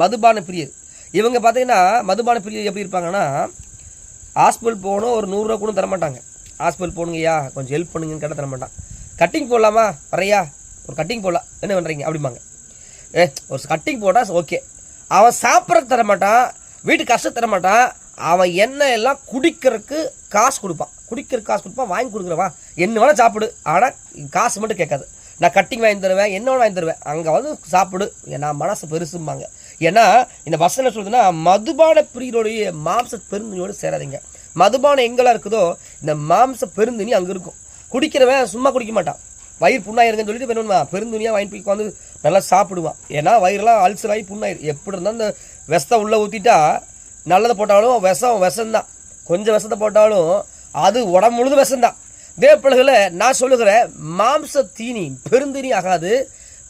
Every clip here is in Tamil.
மதுபான பிரியர். இவங்க பார்த்தீங்கன்னா மதுபான பிரியர் எப்படி இருப்பாங்கன்னா ஹாஸ்பிட்டல் போகணும் ஒரு நூறுரூவா கூட தர மாட்டாங்க ஹாஸ்பிட்டல் போகணுங்கய்யா கொஞ்சம் ஹெல்ப் பண்ணுங்கன்னு கேட்டால் தரமாட்டான். கட்டிங் போடலாமா? வரையா ஒரு கட்டிங் போடலாம். என்ன பண்ணுறீங்க அப்படிம்பாங்க. ஏ ஒரு கட்டிங் போட்டால் ஓகே அவன் சாப்பிட்றதுக்கு தரமாட்டான் வீட்டுக்கு கஷ்டம் தரமாட்டான் அவன் என்ன எல்லாம் குடிக்கிறதுக்கு காசு கொடுப்பான். குடிக்கிறதுக்கு காசு கொடுப்பான் வாங்கி கொடுக்குறவா என்ன வேணால் சாப்பிடு. ஆனால் காசு மட்டும் கேட்காது. நான் கட்டிங் வாங்கி தருவேன் என்ன வேணால் வாங்கி தருவேன். அங்கே வந்து சாப்பிடு. நான் மனசு பெருசும்பாங்க. ஏன்னா இந்த வசனம் என்ன சொல்லுதுன்னா மதுபான பிரியருடைய மாம்ச பெருந்தினியோடு சேராதீங்க. மதுபானம் எங்கெல்லாம் இருக்குதோ இந்த மாம்ச பெருந்தினி அங்கே இருக்கும். குடிக்கிறவன் சும்மா குடிக்க மாட்டான். வயிறு புண்ணாயிருக்குன்னு சொல்லிட்டு என்ன பெருந்துணியாக வாங்கி போய் உட்காந்து நல்லா சாப்பிடுவான். ஏன்னா வயிறுலாம் அல்சர் ஆகி புண்ணாயிரு. எப்படி இருந்தால் இந்த விஷத்தை உள்ளே ஊற்றிட்டா நல்லதை போட்டாலும் விஷம் விஷம்தான். கொஞ்சம் விஷத்தை போட்டாலும் அது உடம்பு முழுது விஷம்தான். தேவப்பிள்ளைகளை நான் சொல்லுகிறேன் மாம்ச தீனி பெருந்தீனி ஆகாது.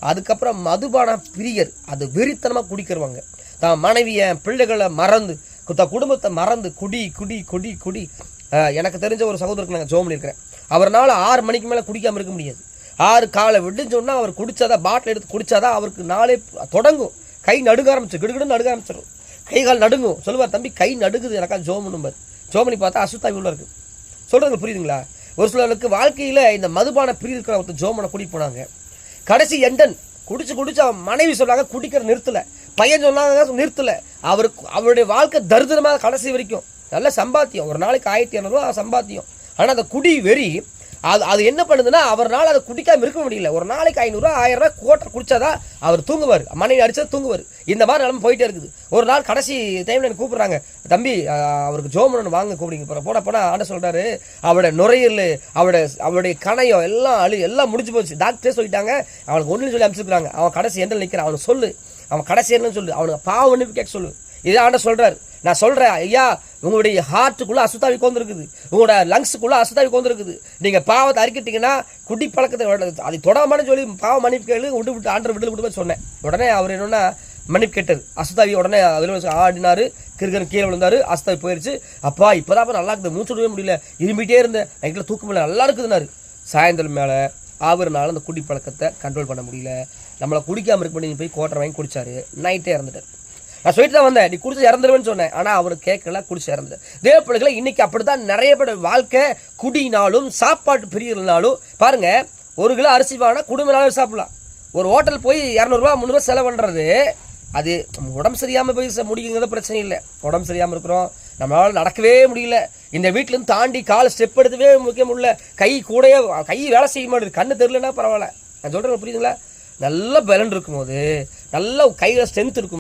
அதுக்கப்புறம் மதுபான பிரியர் அது வெறித்தனமாக குடிக்கிறவங்க. தான் மனைவியை பிள்ளைகளை மறந்து தான் குடும்பத்தை மறந்து குடி குடி குடி குடி. எனக்கு தெரிஞ்ச ஒரு சகோதரருக்கு நாங்கள் ஜோம் பண்ணியிருக்கிறேன். அவரால் ஆறு மணிக்கு மேலே குடிக்காமல் இருக்க முடியாது. ஆறு காலை விடுஞ்சோன்னா அவர் குடித்தாதான் பாட்டில் எடுத்து குடிச்சாதான் அவருக்கு நாளே தொடங்கும். கை நடுங்க ஆரம்பிச்சு கிடுகிடுன்னு நடுங்க ஆரம்பிச்சிடும் கை கால் நடுங்கும். சொல்லுவார் தம்பி கை நடுங்குது. எனக்கா ஜோம் பண்ணும்பார். ஜோம் பண்ணி பார்த்தா அசுத்தாவி உள்ள இருக்குது சொல்றது புரியுதுங்களா? ஒரு சிலருக்கு வாழ்க்கையில் இந்த மதுபான பிரிவு இருக்கிற ஒருத்தர் ஜோமனை கூட்டிகிட்டு போனாங்க. கடைசி எண்டன் குடிச்சு குடிச்சு அவன் மனைவி சொன்னாங்க குடிக்கிற நிறுத்தல. பையன் சொன்னாங்க நிறுத்தல. அவருக்கு அவருடைய வாழ்க்கை தரித்திரமாக கடைசி வரைக்கும். நல்ல சம்பாத்தியம். ஒரு நாளைக்கு ஆயிரத்தி இரநூறுவா சம்பாத்தியம். ஆனால் அந்த குடி வெறி அது அது என்ன பண்ணுதுன்னா அவரால் அதை குடிக்காமல் இருக்க முடியல. ஒரு நாளைக்கு ஐநூறுரூவா ஆயிரம் கோட்டை குடிச்சாதான் அவர் தூங்குவார். மனைவி அடிச்சா தூங்குவார். இந்த மாதிரி நிலம போயிட்டே இருக்குது. ஒரு நாள் கடைசி டைமில் எனக்கு கூப்பிட்றாங்க தம்பி அவருக்கு ஜோமனன் வாங்க கூப்பிடுங்க. போகிற போட போனால் ஆண்ட சொல்கிறாரு அவட நுரையீரல் அவட அவருடைய கணையம் எல்லாம் அழு எல்லாம் முடிஞ்சு போச்சு. டாக்டரே சொல்லிட்டாங்க அவனுக்கு ஒன்றுன்னு சொல்லி அனுப்பிச்சிருக்காங்க அவன் கடைசி எண்டில் நிற்கிறான் அவனுக்கு சொல்லு. அவன் கடைசி என்னன்னு சொல்லு. அவனுக்கு பாவம் கேட்க சொல்லு. இதே ஆண்ட சொல்கிறார் நான் சொல்கிறேன் ஐயா உங்களுடைய ஹார்ட்டுக்குள்ளே அசுத்தாவி கோந்திருக்குது உங்களோட லங்ஸுக்குள்ளே அசுத்தாவி கோந்திருக்குது நீங்கள் பாவத்தை அறிக்கிட்டீங்கன்னா குடி பழக்கத்தை அது அதை தொடாமனு சொல்லி பாவம் மன்னிப்பு கேளு விட்டு விட்டு ஆண்டர் விட்டு விட்டு சொன்னேன். உடனே அவர் என்னென்னா மன்னிப்பு கேட்டது அசுத்தாவி உடனே அதில் ஆடினார் கிறுக்கன் கீழே விழுந்தார் அசுத்தாவி போயிடுச்சு அப்பா இப்போதான் நல்லா இருக்குது. மூச்சு விடவே முடியல. இரும்பிட்டே இருந்தேன். நைட்டில் தூக்கம் இல்லை. நல்லா இருக்குதுனாரு சாயந்தரம் மேலே அவர்னால அந்த குடி பழக்கத்தை கண்ட்ரோல் பண்ண முடியல. நம்மளை குடிக்காமல் இருக்க பண்ணி போய் கோட்டரை வாங்கி குடித்தாரு நைட்டே இறந்துட்டார். நான் சொல்லிட்டு தான் வந்தேன். நீ குடிச்சு இறந்துருவேன்னு சொன்னேன். ஆனால் அவர் கேட்கல குடிச்சு இறந்து தேவ பிள்ளைகளை இன்னைக்கு அப்படிதான் நிறைய பேர் வாழ்க்கை குடினாலும் சாப்பாட்டு பிரியனாலும் பாருங்க ஒரு கிலோ அரிசி வாங்கினா குடும்பனாலும் சாப்பிடலாம். ஒரு ஹோட்டல் போய் இரநூறுவா முந்நூறுவா செலவு பண்ணுறது அது உடம்பு சரியாமல் போய் முடியுங்கிறது பிரச்சனை இல்லை. உடம்பு சரியாமல் இருக்கிறோம். நம்மளால நடக்கவே முடியல. இந்த வீட்டிலேருந்து தாண்டி கால் ஸ்டெப் எடுக்கவே முக்கிய முடியல. கை கூடயே கை வேலை செய்ய மாட்டேது. கண்ணு தெரிலனா பரவாயில்ல. நான் சொல்கிறேன் புரியுதுங்களா? நல்ல பலன் இருக்கும்போது நல்ல கையில் ஸ்ட்ரென்த் இருக்கும்